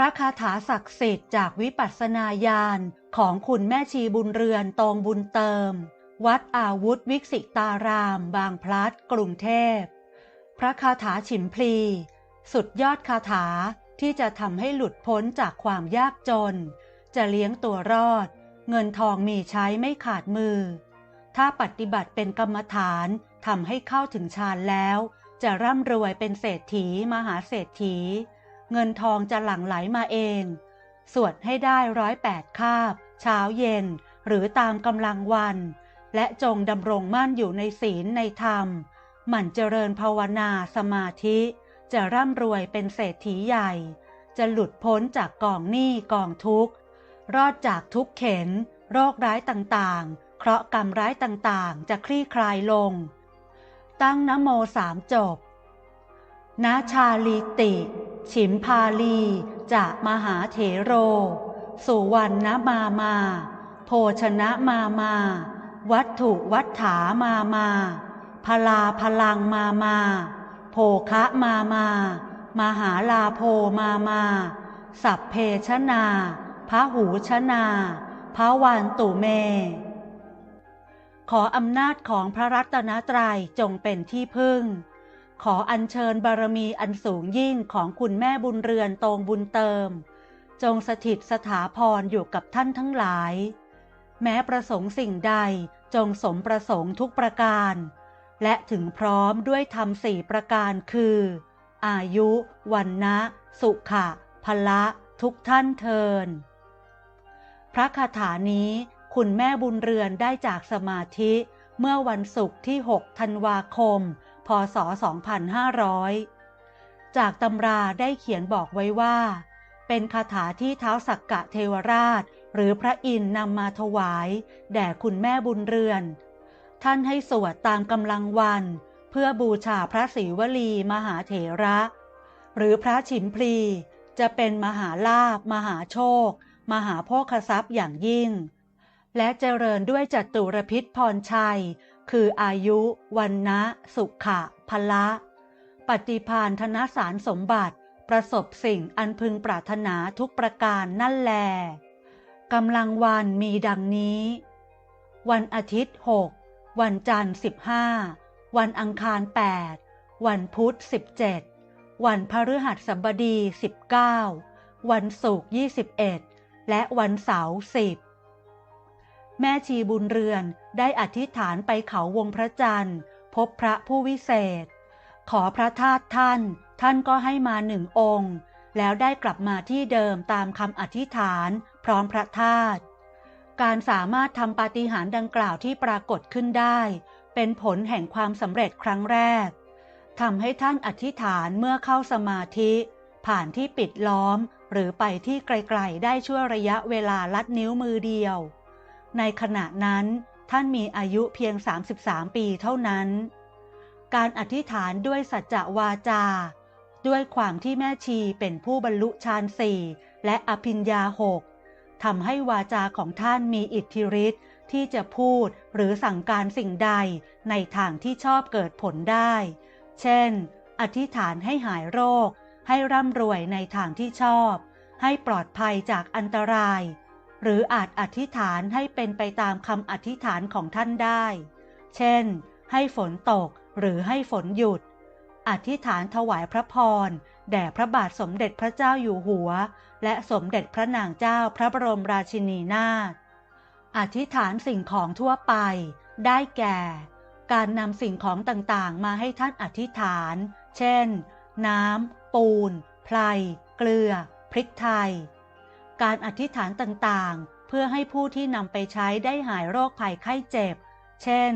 ระคาถาศักดิ์สิทธิ์จากวิปัสสนาญาณของคุณแม่ชีบุญเรือนตองบุญเติม วัดอาวุธวิกษิตาราม บางพลัดกรุงเทพ พระคาถาฉิมพลี สุดยอดคาถาที่จะทำให้หลุดพ้นจากความยากจน จะเลี้ยงตัวรอด เงินทองมีใช้ไม่ขาดมือ ถ้าปฏิบัติเป็นกรรมฐานทำให้เข้าถึงฌานแล้ว จะร่ำรวยเป็นเศรษฐีมหาเศรษฐี เงินทองจะหลั่งไหลมาเอง สวดให้ได้ร้อยแปดคาบ เช้าเย็น หรือตามกำลังวัน และจงดำรงมั่นอยู่ในศีลในธรรม หมั่นเจริญภาวนาสมาธิ จะร่ำรวยเป็นเศรษฐีใหญ่ จะหลุดพ้นจากกองหนี้กองทุกข์ รอดจากทุกเข็น โรคร้ายต่างๆ เคราะห์กรรมร้ายต่างๆ จะคลี่คลายลง ตั้งนโมสามจบนาชาลีติ ฉิมพาลีจะมหาเถโร สุวรรณมามา โภชนะมามา วัตถุวัฏฐามามาพลาพลังมามา โภคะมามา มหาลาโพมามา สัพเพชนาพระหูชนาพระวันตุเม ขออำนาจของพระรัตนตรัยจงเป็นที่พึ่ง ขออัญเชิญบารมีอันสูงยิ่งของคุณแม่บุญเรือนตรงบุญเติม จงสถิตสถาพรอยู่กับท่านทั้งหลาย แม้ประสงค์สิ่งใดจงสมประสงค์ทุกประการ และถึงพร้อมด้วยธรรมสี่ประการคือ อายุ วันนะสุขะพละทุกท่านเทิน พระคาถานี้คุณแม่บุญเรือนได้จากสมาธิเมื่อวันศุกร์ที่ 6 ธันวาคม ศ 2500 จากตำราได้เขียนบอกไว้ว่า เป็นคาถาที่เท้าสักกะเทวราช หรือพระอินทร์นำมาถวาย แด่คุณแม่บุญเรือน ท่านให้สวดตามกำลังวัน เพื่อบูชาพระศรีวลีมหาเถระ หรือพระฉิมพลี จะเป็นมหาลาภมหาโชค มหาโภคทรัพย์อย่างยิ่ง และเจริญด้วยจัตุรพิษพรชัย คืออายุวันนะสุขะพละ ปฏิพานธนสารสมบัติ ประสบสิ่งอันพึงปรารถนาทุกประการนั่นแลกำลังวันมีดังนี้ วันอาทิตย์ 6 วันจันทร์ 15 วันอังคาร 8 วันพุธ 17 วันพฤหัสบดี 19 วันศุกร์ 21 และวันเสาร์ 10 แม่ชีบุญเรือนได้อธิษฐานไปเขาวงพระจันทร์ พบพระผู้วิเศษ ขอพระธาตุท่าน ท่านก็ให้มาหนึ่งองค์ แล้วได้กลับมาที่เดิมตามคำอธิษฐานพร้อมพระธาตุการสามารถทำปาฏิหาริย์ดังกล่าวที่ปรากฏขึ้นได้ เป็นผลแห่งความสำเร็จครั้งแรกทำให้ท่านอธิษฐานเมื่อเข้าสมาธิ ผ่านที่ปิดล้อม หรือไปที่ไกลๆได้ชั่วระยะเวลาลัดนิ้วมือเดียว ในขณะนั้นท่านมีอายุเพียง 33 ปีเท่านั้น การอธิษฐานด้วยสัจจะวาจา ด้วยความที่แม่ชีเป็นผู้บรรลุฌานสี่และอภิญญาหกทำให้วาจาของท่านมีอิทธิฤทธิ์ที่จะพูดหรือสั่งการสิ่งใดในทางที่ชอบเกิดผลได้ เช่น อธิษฐานให้หายโรค ให้ร่ำรวยในทางที่ชอบ ให้ปลอดภัยจากอันตราย หรืออาจอธิษฐานให้เป็นไปตามคำอธิษฐานของท่านได้ เช่น ให้ฝนตกหรือให้ฝนหยุด อธิษฐานถวายพระพร แด่พระบาทสมเด็จพระเจ้าอยู่หัว และสมเด็จพระนางเจ้าพระบรมราชินีนาถ อธิษฐานสิ่งของทั่วไป ได้แก่ การนำสิ่งของต่างๆ มาให้ท่านอธิษฐาน เช่น น้ำ ปูน ไพรเกลือ พริกไทย การอธิษฐานต่างๆ เพื่อให้ผู้ที่นำไปใช้ได้หายโรคภัยไข้เจ็บ เช่น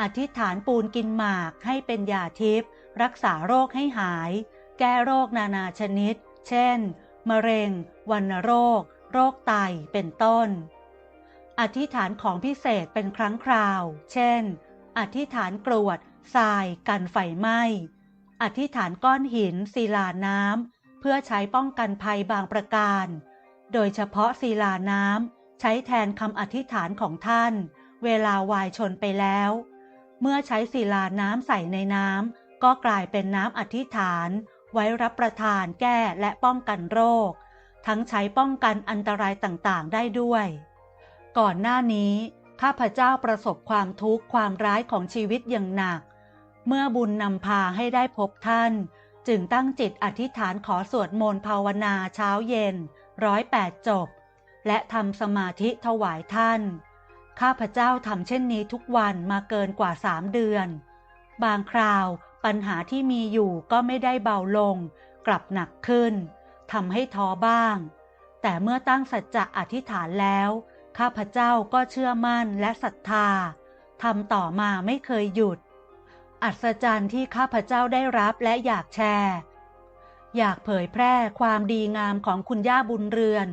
อธิษฐานปูนกินหมากให้เป็นยาทิพย์รักษาโรคให้หาย แก้โรคนานาชนิด เช่น มะเร็ง วัณโรค โรคไต เป็นต้น อธิษฐานของพิเศษเป็นครั้งคราว เช่น อธิษฐานกรวดทราย กันไฟไหม้ อธิษฐานก้อนหินศิลาน้ำเพื่อใช้ป้องกันภัยบางประการ โดยเฉพาะศิลาน้ำใช้แทนคำอธิษฐานของท่าน เวลาวายชนไปแล้ว เมื่อใช้ศิลาน้ำใส่ในน้ำก็กลายเป็นน้ำอธิษฐาน ไว้รับประทานแก้และป้องกันโรค ทั้งใช้ป้องกันอันตรายต่างๆ ได้ด้วย ก่อนหน้านี้ข้าพเจ้าประสบความทุกข์ความร้ายของชีวิตอย่างหนัก เมื่อบุญนำพาให้ได้พบท่าน จึงตั้งจิตอธิษฐานขอสวดมนต์ภาวนาเช้าเย็น ร้อยแปดจบ และทำสมาธิถวายท่าน ข้าพเจ้าทำเช่นนี้ทุกวันมาเกินกว่าสามเดือน บางคราวปัญหาที่มีอยู่ก็ไม่ได้เบาลง กลับหนักขึ้นทำให้ท้อบ้าง แต่เมื่อตั้งสัจจะอธิษฐานแล้ว ข้าพเจ้าก็เชื่อมั่นและศรัทธาทำต่อมาไม่เคยหยุด อัศจรรย์ที่ข้าพเจ้าได้รับและอยากแชร์ อยากเผยแพร่ความดีงามของคุณย่าบุญเรือน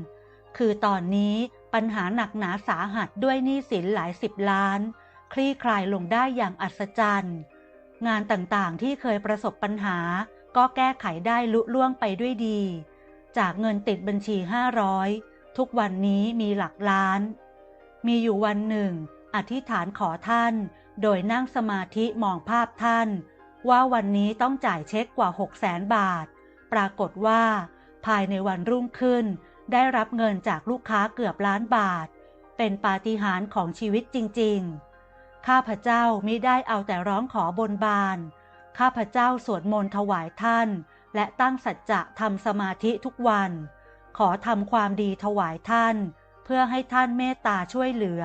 คือตอนนี้ปัญหาหนักหนาสาหัสด้วยหนี้สินหลายสิบล้าน คลี่คลายลงได้อย่างอัศจรรย์ งานต่างๆที่เคยประสบปัญหา ก็แก้ไขได้ลุล่วงไปด้วยดี จากเงินติดบัญชี 500 ทุกวันนี้มีหลักล้าน มีอยู่วันหนึ่ง อธิษฐานขอท่าน โดยนั่งสมาธิมองภาพท่าน ว่าวันนี้ต้องจ่ายเช็คกว่า 6 0แสนบาท ปรากฏว่า ภายในวันรุ่งขึ้น ได้รับเงินจากลูกค้าเกือบล้านบาท เป็นปาฏิหาริย์ของชีวิตจริง ๆ ข้าพเจ้ามิได้เอาแต่ร้องขอบนบาน ข้าพเจ้าสวดมนต์ถวายท่าน และตั้งสัจจะทำสมาธิทุกวัน ขอทำความดีถวายท่าน เพื่อให้ท่านเมตตาช่วยเหลือ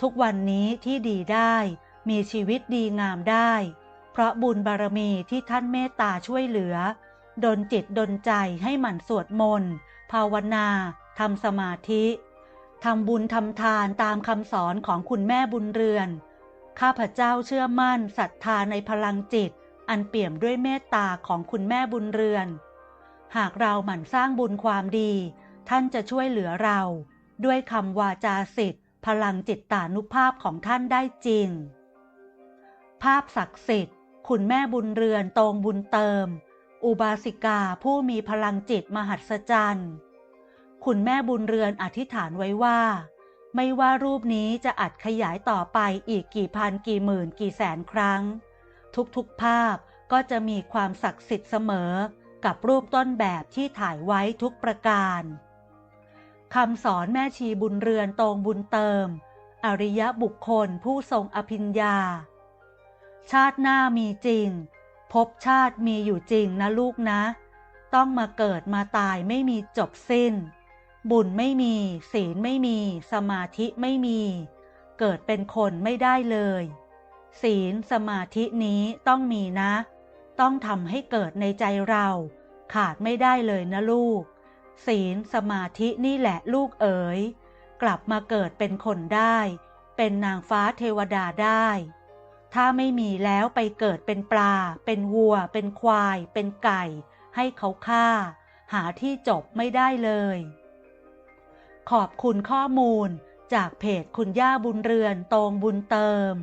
ทุกวันนี้ที่ดีได้มีชีวิตดีงามได้ เพราะบุญบารมีที่ท่านเมตตาช่วยเหลือ ดนจิตดนใจให้หมั่นสวดมนต์ ภาวนาทำสมาธิทำบุญทำทานตามคำสอนของคุณแม่บุญเรือน ข้าพเจ้าเชื่อมั่นศรัทธาในพลังจิต อันเปี่ยมด้วยเมตตาของคุณแม่บุญเรือน หากเราหมั่นสร้างบุญความดี ท่านจะช่วยเหลือเรา ด้วยคำวาจาสิทธิ์พลังจิตตานุภาพของท่านได้จริง ภาพศักดิ์สิทธิ์ คุณแม่บุญเรือนตรงบุญเติม อุบาสิกาผู้มีพลังจิตมหัศจรรย์คุณแม่บุญเรือนอธิษฐานไว้ว่า ไม่ว่ารูปนี้จะอัดขยายต่อไปอีกกี่พันกี่หมื่นกี่แสนครั้ง ทุกๆภาพก็จะมีความศักดิ์สิทธิ์เสมอกับรูปต้นแบบที่ถ่ายไว้ทุกประการคำสอนแม่ชีบุญเรือนตรงบุญเติม อริยบุคคลผู้ทรงอภิญญา ชาติหน้ามีจริง ภพชาติมีอยู่จริงนะลูกนะ ต้องมาเกิดมาตายไม่มีจบสิ้น บุญไม่มี ศีลไม่มี สมาธิไม่มี เกิดเป็นคนไม่ได้เลย ศีลสมาธินี้ต้องมีนะ ต้องทำให้เกิดในใจเรา ขาดไม่ได้เลยนะลูก ศีลสมาธินี่แหละลูกเอ๋ย กลับมาเกิดเป็นคนได้ เป็นนางฟ้าเทวดาได้ ถ้าไม่มีแล้วไปเกิดเป็นปลา เป็นวัว เป็นควาย เป็นไก่ ให้เขาฆ่า หาที่จบไม่ได้เลย ขอบคุณข้อมูลจากเพจคุณย่าบุญเรือนตรงบุญเติม